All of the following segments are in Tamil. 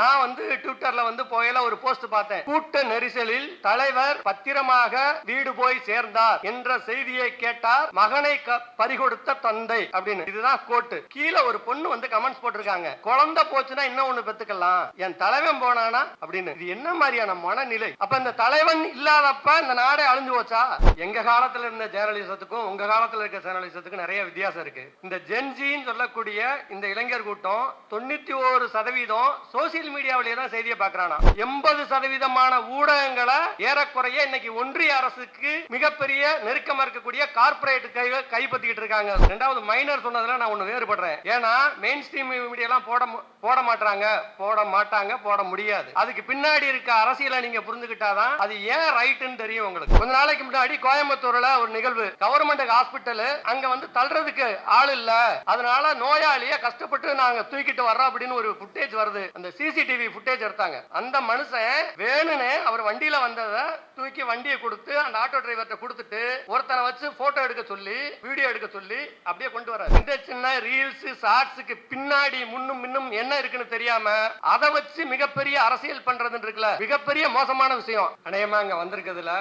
நான் வந்து ட்விட்டர்ல வந்து போயில ஒரு போஸ்ட் பார்த்தேன். கூட்ட நெரிசலில் தலைவர் பத்திரமாக வீடு போய் சேர்ந்தார் என்ற செய்தியை கேட்டார். மகனை பறிகொடுத்த தந்தை அப்படின்னு. இதுதான் கோட்டு கீழே ஒரு பொண்ணு வந்து கமெண்ட்ஸ் போட்டிருக்காங்க. குழந்தை போச்சுன்னா இன்னும் ஒண்ணு பெத்துக்கலாம். என் தலைவன் போனானா அப்படின்னு. இது என்ன மாதிரியான மனநிலை? அப்ப இந்த தலைவன் இல்லாதப்ப இந்த நாடே அழிஞ்சு போச்சா? எங்க காலத்துல இருந்த ஜேர்னலிசத்துக்கும் உங்க காலத்துல இருக்க ஜேர்னலிசத்துக்கும் நிறைய வித்தியாசம் இருக்கு. இந்த ஜென்ஜின்னு சொல்லக்கூடிய இந்த இளைஞர் கூட்டம் தொண்ணூத்தி ஒரு சதவீதம் சோசியல் மீடியாவிலேயே தான் செய்தியை பார்க்கறானா? எண்பது சதவீதமான ஊடகங்களை ஏறக்குறைய இன்னைக்கு ஒன்றிய அரசுக்கு மிகப்பெரிய நெருக்கமா இருக்கக்கூடிய கார்ப்பரேட் கை கைப்பற்றிக்கிட்டு இருக்காங்க. ரெண்டாவது மைனர் சொன்னதுல நான் ஒண்ணு வேறுபடுறேன். ஏன்னா மெயின் ஸ்ட்ரீம் மீடியா எல்லாம் போட போட மாட்டாங்க போட மாட்டாங்க போட முடியாது. அதுக்கு பின்னாடி இருக்க அரசியலை நீங்க புரிஞ்சுக்கிட்டாதான் அது ஏன் ரைட்டுன்னு தெரியும் உங்களுக்கு. கொஞ்ச நாளைக்கு முன்னாடி கோயம்புத்தூர்ல ஒரு நிகழ்வு. கவர்மெண்ட் ஹாஸ்பிட்டல் அங்க வந்து தள்ளுறதுக்கு ஆள் இல்ல. அதனால நோயாளிய கஷ்டப்பட்டு நாங்க தூக்கிட்டு வர்றோம் அப்படின்னு ஒரு ஃபுட்டேஜ் வருது. அந்த சிசிடிவி ஃபுட்டேஜ் எடுத்தாங்க. அந்த மனுஷன் வேணும்னு அவர் வண்டியில வந்ததை தூக்கி வண்டியை கொடுத்து அந்த ஆட்டோ டிரைவர்கிட்ட கொடுத்துட்டு ஒருத்தனை வச்சு போட்டோ எடுக்க சொல்லி வீடியோ எடுக்க சொல்லி அப்படியே கொண்டு வர இந்த சின்ன ரீல்ஸ் ஷார்ட்ஸுக்கு பின்னாடி முன்னும் முன்னும் என்ன இருக்குன்னு தெரியாம அதை வச்சு மிகப்பெரிய அரசியல் பண்றதுன்னு இருக்குல்ல மிகப்பெரிய மோசமான விஷயம். அநேகமா அங்க வந்திருக்கிறதுல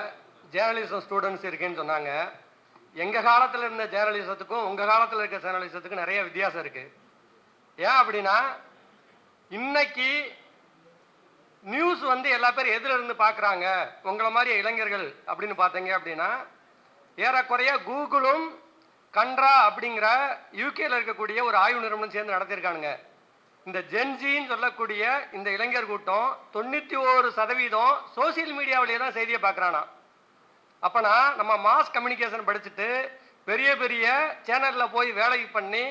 ஜேர்னலிசம் ஸ்டூடெண்ட்ஸ் இருக்குன்னு சொன்னாங்க. எங்க காலத்துல இருந்த ஜேர்னலிசத்துக்கும் உங்க காலத்துல இருக்க ஜேர்னலிசத்துக்கும் நிறைய வித்தியாசம் இருக்கு. ஏன் அப்படின்னா இன்னைக்கு நியூஸ் வந்து எல்லா பேரும் எதுல இருந்து பாக்குறாங்க உங்களை மாதிரி இளைஞர்கள் அப்படின்னு பார்த்தீங்க அப்படின்னா ஏறக்குறைய கூகுளும் கண்ட்ரா அப்படிங்கிற யூகேல இருக்கக்கூடிய ஒரு ஆய்வு நிறுவனம் சேர்ந்து நடத்தியிருக்கானுங்க. இந்த ஜென்ஜின்னு சொல்லக்கூடிய இந்த இளைஞர் கூட்டம் தொண்ணூத்தி ஓரு சதவீதம் சோசியல் மீடியாவிலேயே தான் செய்தியை பார்க்குறானா. அப்பனா நம்ம மாஸ் கம்யூனிகேஷன் படிச்சுட்டு பெரிய பெரிய சேனல்ல போய் வேலை பண்ணி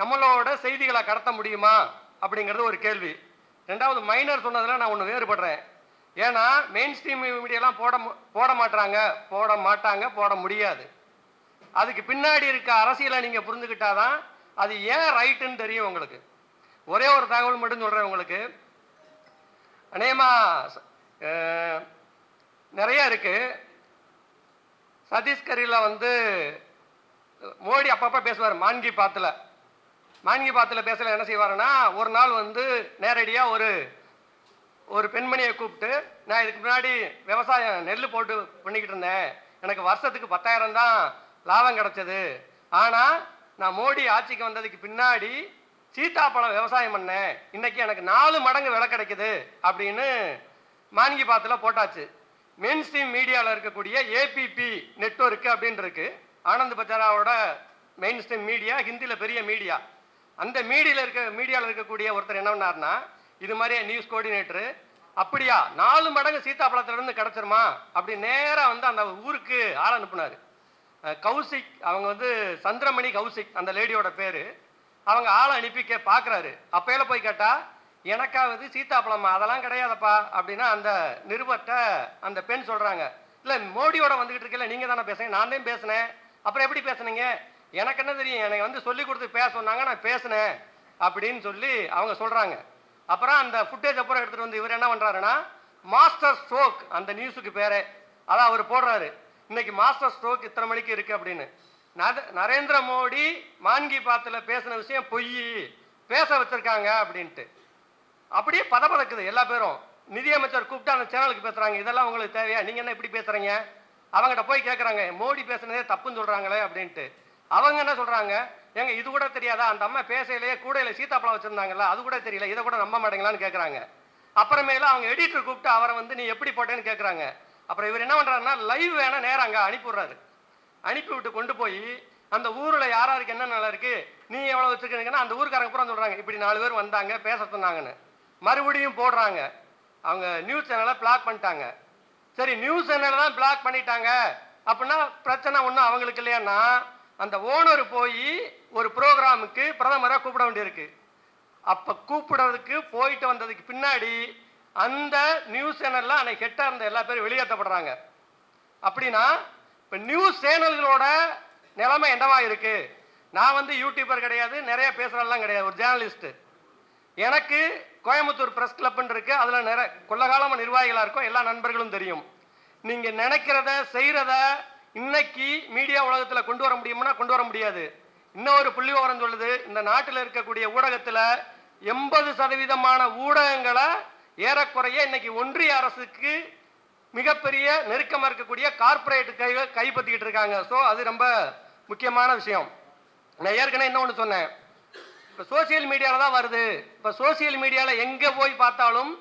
நம்மளோட செய்திகளை கடத்த முடியுமா அப்படிங்கிறது ஒரு கேள்வி. ரெண்டாவது மைனர் சொன்னதில் நான் ஒன்று வேறுபடுறேன். ஏன்னா மெயின் ஸ்ட்ரீம் மீடியாலாம் போட போட மாட்டாங்க போட மாட்டாங்க போட முடியாது. அதுக்கு பின்னாடி இருக்க அரசியலை நீங்கள் புரிஞ்சுக்கிட்டாதான் அது ஏன் ரைட்டுன்னு தெரியும் உங்களுக்கு. ஒரே ஒரு தகவல் மட்டும் சொல்கிறேன் உங்களுக்கு. அநேகமாக நிறைய இருக்குது சத்தீஸ்கரில் வந்து மோடி அப்பப்போ பேசுவார் மான்கி பாத்தில். மான்கி பாத்தில் பேசல என்ன செய்வாருன்னா ஒரு நாள் வந்து நேரடியாக ஒரு ஒரு பெண்மணியை கூப்பிட்டு நான் இதுக்கு முன்னாடி விவசாயம் நெல் போட்டு பண்ணிக்கிட்டு இருந்தேன். எனக்கு வருஷத்துக்கு பத்தாயிரம் தான் லாபம் கிடச்சது. ஆனால் நான் மோடி ஆட்சிக்கு வந்ததுக்கு பின்னாடி சீத்தாப்பழம் விவசாயம் பண்ணேன் இன்னைக்கு எனக்கு நாலு மடங்கு விலை கிடைக்குது அப்படின்னு மான்கி பாத்தில் போட்டாச்சு. மெயின் ஸ்ட்ரீம் மீடியாவில் இருக்கக்கூடிய ஏபிபி நெட்ஒர்க் அப்படின்னு இருக்கு ஆனந்த் பச்சாராவோட மெயின் ஸ்ட்ரீம் மீடியா ஹிந்தியில் பெரிய மீடியா அந்த மீடியாவில் இருக்க மீடியாவில் இருக்கக்கூடிய ஒருத்தர் என்ன பண்ணார்னா இது மாதிரியே நியூஸ் கோஆர்டினேட்டரு அப்படியா நாலு மடங்கு சீத்தாப்பழத்துலேருந்து கிடச்சிருமா? அப்படி நேராக வந்து அந்த ஊருக்கு ஆள் அனுப்புனார். கௌசிக் அவங்க வந்து சந்திரமணி கௌசிக் அந்த லேடியோட பேர். அவங்க ஆளை அனுப்பி கே பார்க்குறாரு அப்பையில போய் கேட்டால் எனக்காவது சீத்தாப்பழமா? அதெல்லாம் கிடையாதப்பா. அப்படின்னா அந்த நிருபர்கிட்ட அந்த பெண் சொல்கிறாங்க இல்லை மோடியோட வந்துக்கிட்டு இருக்கல நீங்கள் தானே பேசுறீங்க? நான் தான் பேசினேன். அப்புறம் எப்படி பேசுனீங்க? எனக்கு என்ன தெரியும்? எனக்கு வந்து சொல்லி கொடுத்து பேச சொன்னாங்க நான் பேசினேன். அப்படின்னு சொல்லி அவங்க சொல்கிறாங்க அப்புறம் அந்த ஃபுட்டேஜ் அப்புறம் எடுத்துகிட்டு வந்து இவர் என்ன பண்ணுறாருன்னா மாஸ்டர் ஸ்ட்ரோக் அந்த நியூஸுக்கு பேரே. அதான் அவர் போடுறாரு. இன்னைக்கு மாஸ்டர் ஸ்ட்ரோக் இத்தனை மணிக்கு இருக்குது அப்படின்னு. நரேந்திர மோடி மான்கி பாத்தில் பேசின விஷயம் பொய் பேச வச்சிருக்காங்க அப்படின்ட்டு. அப்படியே பதப்பதக்குது எல்லா பேரும். நிதியமைச்சர் கூப்பிட்டு அந்த சேனலுக்கு பேசுகிறாங்க இதெல்லாம் உங்களுக்கு தேவையா? நீங்கள் என்ன இப்படி பேசுகிறீங்க அவங்ககிட்ட போய் கேட்குறாங்க மோடி பேசுனதே தப்புன்னு சொல்கிறாங்களே அப்படின்ட்டு. அவங்க என்ன சொல்கிறாங்க ஏங்க இது கூட தெரியாதா? அந்த அம்மா பேசையிலேயே கூடையில் சீத்தாப்பழம் வச்சுருந்தாங்கல்ல அது கூட தெரியல இதை கூட நம்ப மாட்டேங்களான்னு கேட்குறாங்க அப்புறமேல அவங்க எடிட்டர் கூப்பிட்டு அவரை வந்து நீ எப்படி போட்டேன்னு கேட்குறாங்க அப்புறம் இவர் என்ன பண்ணுறாருன்னா லைவ் வேணால் நேரம் அங்கே அனுப்பிவிட்டு அனுப்பி விட்டு கொண்டு போய் அந்த ஊரில் யார் யாருக்கு என்ன நல்லா இருக்கு நீ எவ்வளோ வச்சுருக்கீங்கன்னா அந்த ஊருக்காரங்க பூரா சொல்கிறாங்க இப்படி நாலு பேர் வந்தாங்க பேச சொன்னாங்கன்னு. மறுபடியும் போடுறாங்க. அவங்க நியூஸ் சேனலை பிளாக் பண்ணிட்டாங்க. சரி நியூஸ் சேனலை தான் பிளாக் பண்ணிட்டாங்க. அப்படின்னா பிரச்சனை ஒன்றும் அவங்களுக்கு இல்லையான்னா அந்த ஓனர் போய் ஒரு ப்ரோக்ராமுக்கு பிரதமராக கூப்பிட வேண்டியிருக்கு. அப்போ கூப்பிடுறதுக்கு போயிட்டு வந்ததுக்கு பின்னாடி அந்த நியூஸ் சேனலில் அன்னைக்கு ஹெட்டாக இருந்த எல்லா பேரும் வெளியேற்றப்படுறாங்க அப்படின்னா இப்போ நியூஸ் சேனல்களோட நிலைமை என்னவா இருக்கு? நான் வந்து யூடியூபர் கிடையாது நிறைய பேசுகிறதெல்லாம் கிடையாது ஒரு ஜேர்னலிஸ்ட்டு எனக்கு கோயம்புத்தூர் ப்ரெஸ் கிளப்னு இருக்கு அதில் நிறைய கொள்ளகாலமாக நிர்வாகிகளாக இருக்கும் எல்லா நண்பர்களும் தெரியும். நீங்கள் நினைக்கிறத செய்கிறத இன்னைக்கு மீடியா உலகத்தில் கொண்டு வர முடியும்னா கொண்டு வர முடியாது. இன்னொரு புள்ளி விவரம் சொல்லுது இந்த நாட்டில் இருக்கக்கூடிய ஊடகத்தில் எண்பது சதவீதமான ஊடகங்களை ஏறக்குறைய இன்னைக்கு ஒன்றிய அரசுக்கு மிகப்பெரிய நெருக்கமாக இருக்கக்கூடிய கார்ப்பரேட் கை கைப்பற்றிக்கிட்டு இருக்காங்க. ஸோ அது ரொம்ப முக்கியமான விஷயம். நான் ஏற்கனவே என்ன ஒன்று சொன்னேன். இப்போ சோசியல் மீடியாவில் தான் வருது. இப்போ சோசியல் மீடியாவில் எங்கே போய் பார்த்தாலும்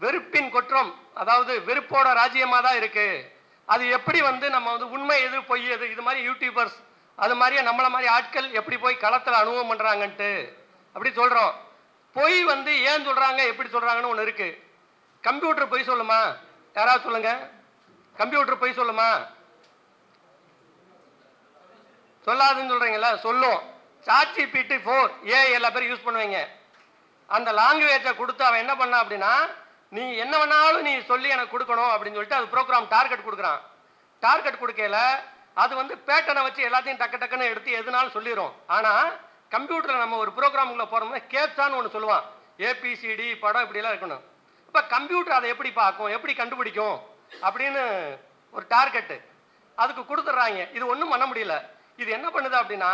வெறுப்பின் குற்றம் அதாவது வெறுப்போட ராஜ்யமாக தான் இருக்குது அது எப்படி வந்து நம்ம வந்து உண்மை எது பொய் எது இது மாதிரி யூடியூபர்ஸ் அது மாதிரியே நம்மளை மாதிரி ஆட்கள் எப்படி போய் களத்தில் அனுபவம் பண்ணுறாங்கன்ட்டு அப்படி சொல்கிறோம் பொய் வந்து ஏன் சொல்கிறாங்க எப்படி சொல்கிறாங்கன்னு ஒன்று இருக்குது கம்ப்யூட்டர் பொய் சொல்லுமா? யாராவது சொல்லுங்க? கம்ப்யூட்டர் பொய் சொல்லுமா? சொல்லாதுன்னு சொல்றீங்களா சொல்லும். சாட்சி பிடி ஃபோர் ஏ எல்லா பேரும் யூஸ் பண்ணுவீங்க. அந்த லாங்குவேஜை கொடுத்து அவன் என்ன பண்ணா அப்படின்னா நீ என்ன வேணாலும் நீ சொல்லி எனக்கு கொடுக்கணும் அப்படின்னு சொல்லிட்டு அது ப்ரோக்ராம் டார்கெட் கொடுக்குறான். டார்கெட் கொடுக்கல அது வந்து பேட்டனை வச்சு எல்லாத்தையும் டக்கு டக்குன்னு எடுத்து எதுனாலும் சொல்லிடும் ஆனால் கம்ப்யூட்டரில் நம்ம ஒரு ப்ரோக்ராமுக்குள்ளே போகிறோம்னா கேப்சான்னு ஒன்று சொல்லுவான். ஏபிசிடி படம் இப்படிலாம் இருக்கணும். இப்போ கம்ப்யூட்டர் அதை எப்படி பார்க்கும்? எப்படி கண்டுபிடிக்கும்? அப்படின்னு ஒரு டார்கெட்டு அதுக்கு கொடுத்துட்றாங்க. இது ஒன்றும் பண்ண முடியல. இது என்ன பண்ணுது அப்படின்னா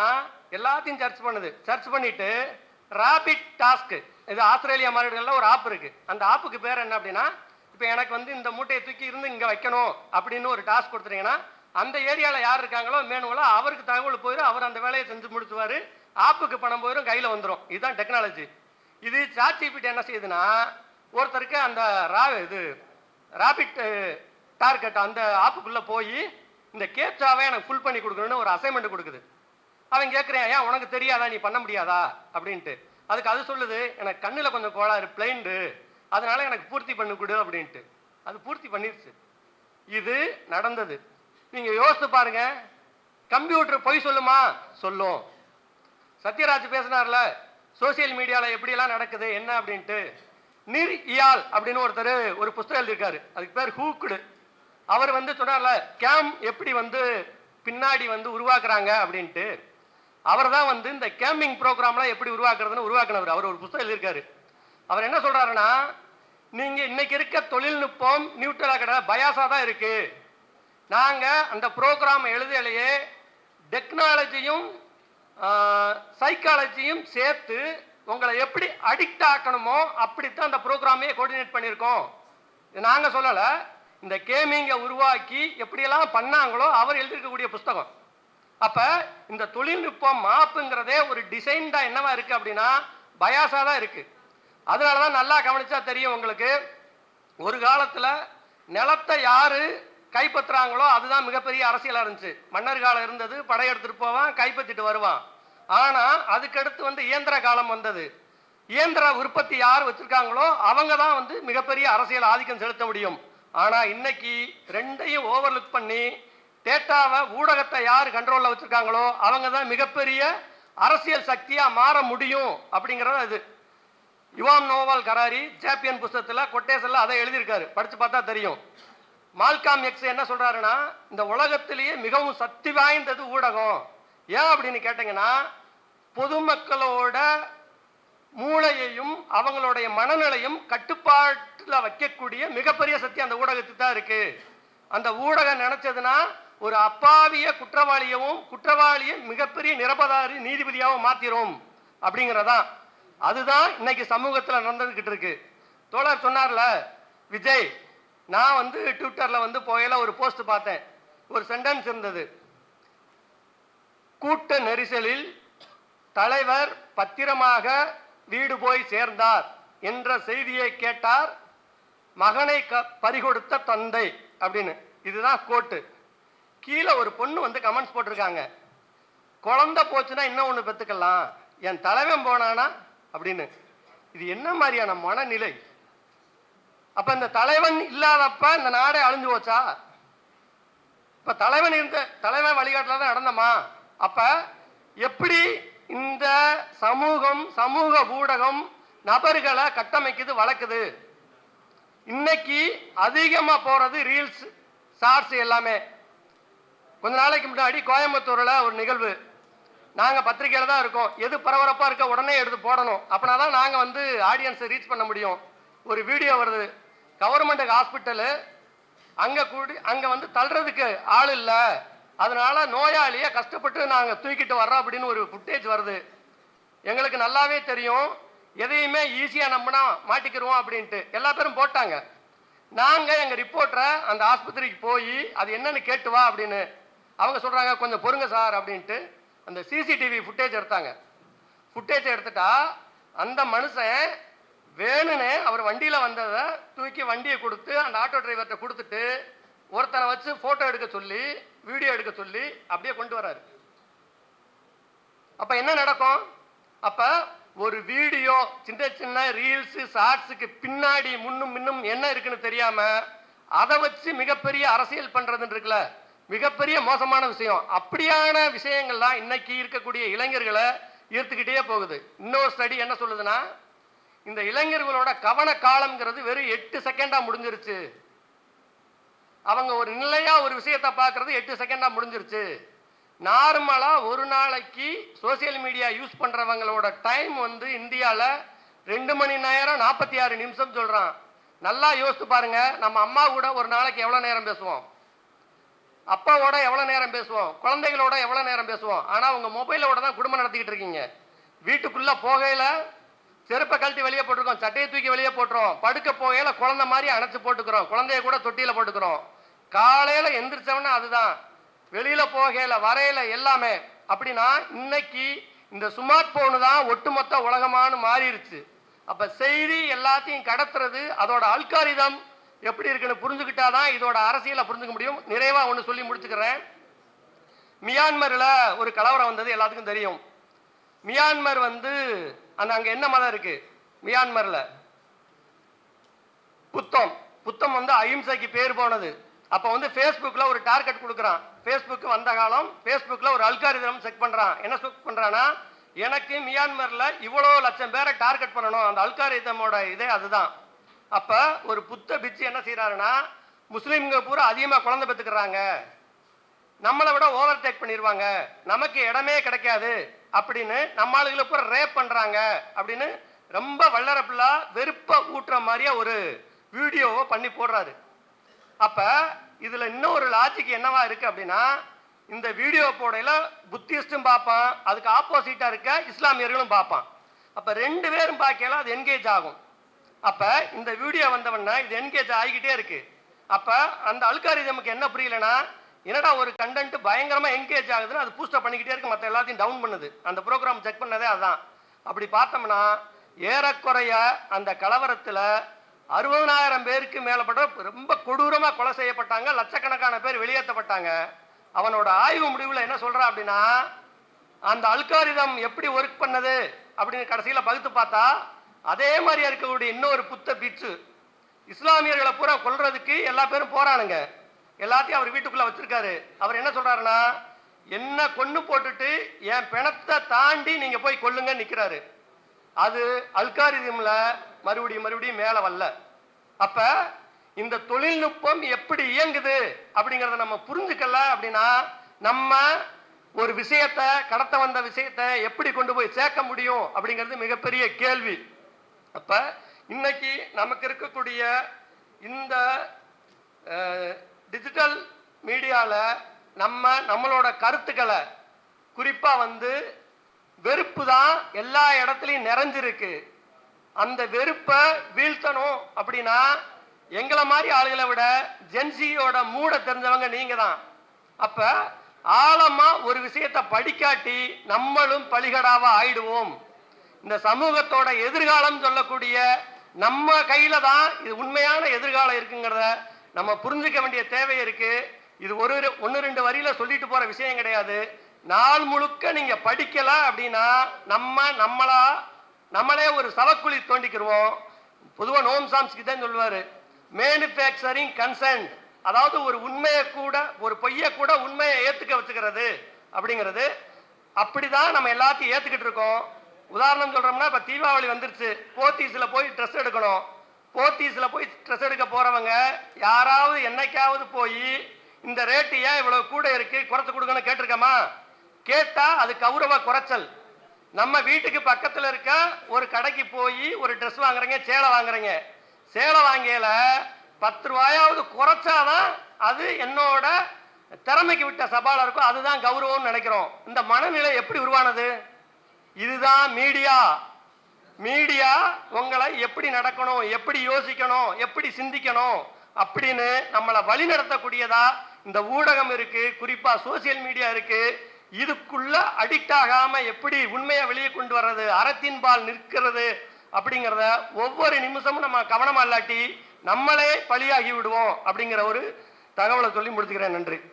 எல்லாத்தையும் சர்ச் பண்ணுது. சர்ச் பண்ணிட்டு ராபிட் டாஸ்க்கு இது ஆஸ்திரேலியா மாநிலங்களில் ஒரு ஆப் இருக்குது அந்த ஆப்புக்கு பேர் என்ன அப்படின்னா இப்போ எனக்கு வந்து இந்த மூட்டையை தூக்கி இருந்து இங்கே வைக்கணும் அப்படின்னு ஒரு டாஸ்க் கொடுத்துட்டீங்கன்னா அந்த ஏரியாவில் யார் இருக்காங்களோ மேனுவலோ அவருக்கு தகவல் போயிடும் அவர் அந்த வேலையை செஞ்சு முடிச்சுவார். ஆப்புக்கு பணம் போயிடும் கையில் வந்துடும் இதுதான் டெக்னாலஜி இது சாட்சிபிட் என்ன செய்யுதுன்னா ஒருத்தருக்கு அந்த ரா இது ராபிட் டார்கெட் அந்த ஆப்புக்குள்ளே போய் இந்த கேப்சாவை எனக்கு ஃபுல் பண்ணி கொடுக்கணும்னு ஒரு அசைன்மெண்ட் கொடுக்குது. அவன் கேட்குறேன் ஏன் உனக்கு தெரியாதா? நீ பண்ண முடியாதா? அப்படின்ட்டு. அதுக்கு அது சொல்லுது எனக்கு கண்ணில் கொஞ்சம் கோளாறு பிளைண்டு அதனால எனக்கு பூர்த்தி பண்ணி கொடு அப்படின்ட்டு. அது பூர்த்தி பண்ணிருச்சு. இது நடந்தது. நீங்கள் யோசித்து பாருங்க. கம்ப்யூட்டர் பொய் சொல்லுமா? சொல்லும். சத்யராஜ் பேசினார்ல சோசியல் மீடியாவில் எப்படியெல்லாம் நடக்குது? என்ன? அப்படின்ட்டு. நிர் இயால் அப்படின்னு ஒருத்தர் ஒரு புஸ்தகம் எழுதியிருக்காரு. அதுக்கு பேர் ஹூக்குடு. அவர் வந்து சொன்னார்ல கேம் எப்படி வந்து பின்னாடி வந்து உருவாக்குறாங்க? அப்படின்ட்டு. அவர் தான் வந்து இந்த கேமிங் ப்ரோக்ராம்லாம் எப்படி உருவாக்குறதுன்னு உருவாக்குனவர். அவர் ஒரு புஸ்தகம் எழுதியிருக்காரு. அவர் என்ன சொல்கிறாருன்னா நீங்கள் இன்னைக்கு இருக்க தொழில்நுட்பம் நியூட்ரலாக கிடையாது பயாஸா தான் இருக்குது நாங்கள் அந்த ப்ரோக்ராம் எழுதலையே டெக்னாலஜியும் சைக்காலஜியும் சேர்த்து உங்களை எப்படி அடிக்ட் ஆக்கணுமோ அப்படித்தான் அந்த ப்ரோக்ராமே கோஆர்டினேட் பண்ணியிருக்கோம். நாங்கள் சொல்லலை. இந்த கேமிங்கை உருவாக்கி எப்படியெல்லாம் பண்ணாங்களோ அவர் எழுதியிருக்கக்கூடிய புஸ்தகம். அப்போ இந்த தொழில்நுட்பம் மாப்புங்கிறதே ஒரு டிசைன்டாக என்னவா இருக்குது அப்படின்னா பயாசாக தான் இருக்குது அதனால தான் நல்லா கவனிச்சா தெரியும் உங்களுக்கு. ஒரு காலத்தில் நிலத்தை யார் கைப்பற்றுறாங்களோ அதுதான் மிகப்பெரிய அரசியலாக இருந்துச்சு. மன்னர் காலம் இருந்தது படையெடுத்துட்டு போவான் கைப்பற்றிட்டு வருவான். ஆனால் அதுக்கடுத்து வந்து இயந்திர காலம் வந்தது. இயந்திர உற்பத்தி யார் வச்சுருக்காங்களோ அவங்க தான் வந்து மிகப்பெரிய அரசியல் ஆதிக்கம் செலுத்த முடியும். ஆனால் இன்னைக்கு ரெண்டையும் ஓவர்லுக் பண்ணி டேட்டாவை ஊடகத்தை யார் கண்ட்ரோலில் வச்சுருக்காங்களோ அவங்க தான் மிகப்பெரிய அரசியல் சக்தியாக மாற முடியும் அப்படிங்கிறது அது. யுவான் நோவால் கராரி ஜாப்பியன் புஸ்தகத்துல கொட்டேஷன்ல அதை எழுதியிருக்காரு. படித்து பார்த்தா தெரியும். மால்காம் எக்ஸ் என்ன சொல்கிறாருன்னா இந்த உலகத்திலேயே மிகவும் சக்தி வாய்ந்தது ஊடகம். ஏன் அப்படின்னு கேட்டிங்கன்னா பொதுமக்களோட மூளையையும் அவங்களுடைய மனநிலையும் கட்டுப்பாட்டில் வைக்கக்கூடிய மிகப்பெரிய சக்தி அந்த ஊடகத்துக்கு தான் இருக்கு. அந்த ஊடகம் நினைச்சதுன்னா ஒரு அப்பாவிய குற்றவாளியவும் குற்றவாளியை மிகப்பெரிய நிரபதாரி நீதிபதியாகவும் மாத்திரும் அப்படிங்கிறதான் அதுதான் இன்னைக்கு சமூகத்தில் நடந்துகிட்டு இருக்கு. தோழர் சொன்னார்ல விஜய் நான் வந்து ட்விட்டர்ல வந்து போயில ஒரு போஸ்ட் பார்த்தேன். ஒரு சென்டென்ஸ் இருந்தது. கூட்ட நெரிசலில் தலைவர் பத்திரமாக வீடு போய் சேர்ந்தார் என்ற செய்தியை கேட்டார். மகனை க பறிகொடுத்த தந்தை அப்படின்னு. இதுதான் கோட்டு. கீழே ஒரு பொண்ணு வந்து கமெண்ட்ஸ் போட்டிருக்காங்க. குழந்தை போச்சுன்னா இன்னும் ஒன்று பெற்றுக்கலாம் என் தலைவன் போனானா? அப்படின்னு. இது என்ன மாதிரியான மனநிலை? அப்ப இந்த தலைவன் இல்லாதப்ப இந்த நாடே அழிஞ்சு போச்சா? இப்ப தலைவன் இருந்த தலைவன் வழிகாட்டில் தான் நடந்தமா? அப்ப எப்படி இந்த சமூகம் சமூக ஊடகம் நபர்களை கட்டமைக்குது வளர்க்குது. இன்னைக்கு அதிகமா போறது ரீல்ஸ் ஷார்ட்ஸ் எல்லாமே. கொஞ்ச நாளைக்கு முன்னாடி கோயம்புத்தூர்ல ஒரு நிகழ்வு. நாங்க பத்திரிக்கையில தான் இருக்கோம். எது பரபரப்பா இருக்க உடனே எடுத்து போடணும். அப்படின்னா தான் நாங்க வந்து ஆடியன்ஸை ரீச் பண்ண முடியும். ஒரு வீடியோ வருது. கவர்மெண்ட் ஹாஸ்பிட்டலு அங்க கூடி அங்க வந்து தள்ளுறதுக்கு ஆள் இல்லை. அதனால நோயாளியை கஷ்டப்பட்டு நாங்கள் தூக்கிட்டு வர்றோம் அப்படின்னு ஒரு ஃபுட்டேஜ் வருது. எங்களுக்கு நல்லாவே தெரியும். எதையுமே ஈஸியாக நம்பினா மாட்டிக்கிறோம் அப்படின்ட்டு. எல்லா பேரும் போட்டாங்க. நாங்கள் எங்கள் ரிப்போர்ட்டரை அந்த ஆஸ்பத்திரிக்கு போய் அது என்னன்னு கேட்டு வா அப்படின்னு. அவங்க சொல்கிறாங்க கொஞ்சம் பொறுங்க சார் அப்படின்ட்டு. அந்த சிசிடிவி ஃபுட்டேஜ் எடுத்தாங்க. ஃபுட்டேஜ் எடுத்துட்டா அந்த மனுஷன் வேணும்னு அவர் வண்டியில் வந்ததை தூக்கி வண்டியை கொடுத்து அந்த ஆட்டோ டிரைவர்கிட்ட கொடுத்துட்டு ஒருத்தனை வச்சு ஃபோட்டோ எடுக்க சொல்லி வீடியோ எடுக்க சொல்லி அப்படியே கொண்டு வராரு. அப்ப என்ன நடக்கும்? அப்ப ஒரு வீடியோ சின்ன சின்ன ரீல்ஸ் ஷார்ட்ஸுக்கு பின்னாடி முன்னும் முன்னும் என்ன இருக்குன்னு தெரியாம அதை வச்சு மிகப்பெரிய அரசியல் பண்றதுன்னு இருக்குல்ல மிகப்பெரிய மோசமான விஷயம். அப்படியான விஷயங்கள்லாம் இன்னைக்கு இருக்கக்கூடிய இளைஞர்களை ஈர்த்துக்கிட்டே போகுது. இன்னொரு ஸ்டடி என்ன சொல்லுதுன்னா இந்த இளைஞர்களோட கவன காலம்ங்கிறது வெறும் எட்டு செகண்டா முடிஞ்சிருச்சு. அவங்க ஒரு நிலையா ஒரு விஷயத்தை பார்க்கறது எட்டு செகண்டா முடிஞ்சிருச்சு. நார்மலா ஒரு நாளைக்கு சோசியல் மீடியா யூஸ் பண்றவங்களோட டைம் வந்து இந்தியால ரெண்டு மணி நேரம் நாற்பத்தி ஆறு நிமிஷம் சொல்றான். நல்லா யோசித்து பாருங்க நம்ம அம்மா கூட ஒரு நாளைக்கு எவ்வளவு நேரம் பேசுவோம்? அப்பாவோட எவ்வளவு நேரம் பேசுவோம்? குழந்தைகளோட எவ்வளவு நேரம் பேசுவோம்? ஆனா உங்க மொபைலோட தான் குடும்பம் நடத்திக்கிட்டு இருக்கீங்க. வீட்டுக்குள்ள போகையில செருப்பை கழட்டி வெளியே போட்டிருக்கோம் சட்டையை தூக்கி வெளியே போட்டுறோம். படுக்க போகையில குழந்தை மாதிரி அணைச்சு போட்டுக்கிறோம். குழந்தைய கூட தொட்டியில போட்டுக்கிறோம். காலையில எந்திரிச்சவன அதுதான். வெளியில போகையில வரையில எல்லாமே. அப்படின்னா இன்னைக்கு இந்த ஸ்மார்ட் போனு தான் ஒட்டுமொத்த உலகமானு மாறிடுச்சு அப்ப செய்தி எல்லாத்தையும் கடத்துறது அதோட அல்காரிதம் எப்படி இருக்குன்னு புரிஞ்சுக்கிட்டாதான் இதோட அரசியலை புரிஞ்சுக்க முடியும். நிறைவா ஒன்று சொல்லி முடிச்சுக்கிறேன். மியான்மரில் ஒரு கலவரம் வந்தது எல்லாத்துக்கும் தெரியும். மியான்மர் வந்து அந்த அங்க என்ன மதம் இருக்கு? மியான்மர்ல. புத்தம். புத்தம் வந்து அஹிம்சைக்கு பேர் போனது. அப்ப வந்து ஃபேஸ்புக்கில் ஒரு டார்கெட் கொடுக்குறான். ஃபேஸ்புக்கு வந்த காலம் ஃபேஸ்புக்கில் ஒரு அல்காரிதம் செக் பண்றான். என்ன செக் பண்ணுறான்னா எனக்கு மியான்மர்ல இவ்வளோ லட்சம் பேரை டார்கெட் பண்ணணும். அந்த அல்காரிதமோட இதே அதுதான். அப்ப ஒரு புத்த பிச்சு என்ன செய்யறாருன்னா முஸ்லீம்ங்க பூரா அதிகமா குழந்தை பெற்றுக்கிறாங்க நம்மளை விட ஓவர் டேக் பண்ணிடுவாங்க நமக்கு இடமே கிடைக்காது. அப்படின்னு நம்ம ஆளுகளை பூரா ரேப் பண்ணுறாங்க அப்படின்னு ரொம்ப வல்லரப்புலா வெறுப்பை ஊட்டுற மாதிரியே ஒரு வீடியோவை பண்ணி போடுறாரு. அப்போ இதில் இன்னொரு லாஜிக் என்னவா இருக்குது அப்படின்னா இந்த வீடியோ போடையில் புத்திஸ்டும் பார்ப்பான் அதுக்கு ஆப்போசிட்டாக இருக்க இஸ்லாமியர்களும் பார்ப்பான். அப்போ ரெண்டு பேரும் பார்க்கல அது என்கேஜ் ஆகும். அப்போ இந்த வீடியோ வந்தவொடனே இது என்கேஜ் ஆகிக்கிட்டே இருக்குது அப்போ அந்த அல்காரிதமுக்கு என்ன புரியலன்னா என்னடா ஒரு கண்டென்ட் பயங்கரமாக என்கேஜ் ஆகுதுன்னு அது பூஸ்டப் பண்ணிக்கிட்டே இருக்கு. மற்ற எல்லாத்தையும் டவுன் பண்ணுது. அந்த ப்ரோக்ராம் செக் பண்ணதே அதுதான் அப்படி பார்த்தோம்னா ஏறக்குறைய அந்த கலவரத்தில் அறுபதனாயிரம் பேருக்கு மேலப்பட்ட ரொம்ப கொடூரமாக கொலை செய்யப்பட்டாங்க. லட்சக்கணக்கான பேர் வெளியேற்றப்பட்டாங்க. அவனோட ஆய்வு முடிவில் என்ன சொல்கிறா அப்படின்னா அந்த அல்காரிதம் எப்படி ஒர்க் பண்ணது அப்படின்னு கடைசியில் பகுத்து பார்த்தா அதே மாதிரி இருக்கக்கூடிய இன்னொரு புத்த பிச்சு இஸ்லாமியர்களை பூரா கொள்றதுக்கு எல்லா பேரும் போறானுங்க. எல்லாத்தையும் அவர் வீட்டுக்குள்ள வச்சிருக்காரு. அவர் என்ன சொல்றாருன்னா என்ன கொன்று போட்டுட்டு என் பிணத்தை தாண்டி நீங்க போய் கொல்லுங்க நிக்கிறாரு. அது அல்காரிதம்ல மறுபடியும் மறுபடியும் மேல வரல. அப்ப இந்த தொழில்நுட்பம் எப்படி இயங்குது அப்படிங்கறத நம்ம புரிஞ்சுக்கல அப்படின்னா நம்ம ஒரு விஷயத்தை கடத்த வந்த விஷயத்தை எப்படி கொண்டு போய் சேர்க்க முடியும் அப்படிங்கிறது மிகப்பெரிய கேள்வி. அப்ப இன்னைக்கு நமக்கு இருக்கக்கூடிய இந்த டிஜிட்டல் மீடியாவில் நம்ம நம்மளோட கருத்துக்களை குறிப்பாக வந்து வெறுப்பு தான் எல்லா இடத்துலையும் நிறைஞ்சிருக்கு. அந்த வெறுப்பை வீழ்த்தணும் அப்படின்னா எங்களை மாதிரி ஆளுகளை விட ஜென்சியோட மூட தெரிஞ்சவங்க நீங்கள் தான். அப்போ ஆழமாக ஒரு விஷயத்தை படிக்காட்டி நம்மளும் பலிகடாவா ஆயிடுவோம். இந்த சமூகத்தோட எதிர்காலம் சொல்லக்கூடிய நம்ம கையில தான் இது உண்மையான எதிர்காலம் இருக்குங்கிறத நம்ம புரிஞ்சுக்க வேண்டிய தேவை இருக்கு. இது ஒரு ஒன்று ரெண்டு வரியில சொல்லிட்டு போற விஷயம் கிடையாது. நாள் முழுக்க நீங்க படிக்கல அப்படின்னா நம்ம நம்மளா நம்மளே ஒரு சவக்குழி தோண்டிக்கிருவோம். பொதுவாக நோம் சாம்ஸ்க்கு தான் சொல்லுவாரு. மேனுஃபேக்சரிங் கன்சென்ட் அதாவது ஒரு உண்மையை கூட ஒரு பொய்யை கூட உண்மையை ஏற்றுக்க வச்சுக்கிறது அப்படிங்கிறது. அப்படிதான் நம்ம எல்லாத்தையும் ஏற்றுக்கிட்டு இருக்கோம். உதாரணம் சொல்றோம்னா இப்போ தீபாவளி வந்துருச்சு. போர்த்தீஸில் போய் ட்ரெஸ் எடுக்கணும். போத்தீஸ்ல போய் ட்ரெஸ் எடுக்க போகிறவங்க யாராவது என்னைக்காவது போய் இந்த ரேட்டு ஏன் இவ்வளோ கூட இருக்கு குறைச்சு கொடுங்கன்னு கேட்டிருக்கமா? கேட்டால் அது கௌரவ குறைச்சல். நம்ம வீட்டுக்கு பக்கத்தில் இருக்க ஒரு கடைக்கு போய் ஒரு ட்ரெஸ் வாங்குறீங்க சேலை வாங்குறீங்க. சேலை வாங்கியல பத்து ரூபாயாவது குறைச்சாதான் அது என்னோட திறமைக்கு விட்ட சவாலாக இருக்கும். அதுதான் கௌரவம்னு நினைக்கிறோம். இந்த மனநிலை எப்படி உருவானது? இதுதான் மீடியா. மீடியா உங்களை எப்படி நடக்கணும் எப்படி யோசிக்கணும் எப்படி சிந்திக்கணும் அப்படின்னு நம்மளை வழி நடத்தக்கூடியதா இந்த ஊடகம் இருக்கு குறிப்பா சோசியல் மீடியா இருக்கு. இதுக்குள்ள அடிக்ட் ஆகாம எப்படி உண்மையை வெளியே கொண்டு வர்றது அறத்தின் பால் நிற்கிறது அப்படிங்கிறத ஒவ்வொரு நிமிஷமும் நம்ம கவனமா இல்லாட்டி நம்மளே பலியாகி விடுவோம் அப்படிங்கிற ஒரு தகவலை சொல்லி முடிச்சுக்கிறேன். நன்றி.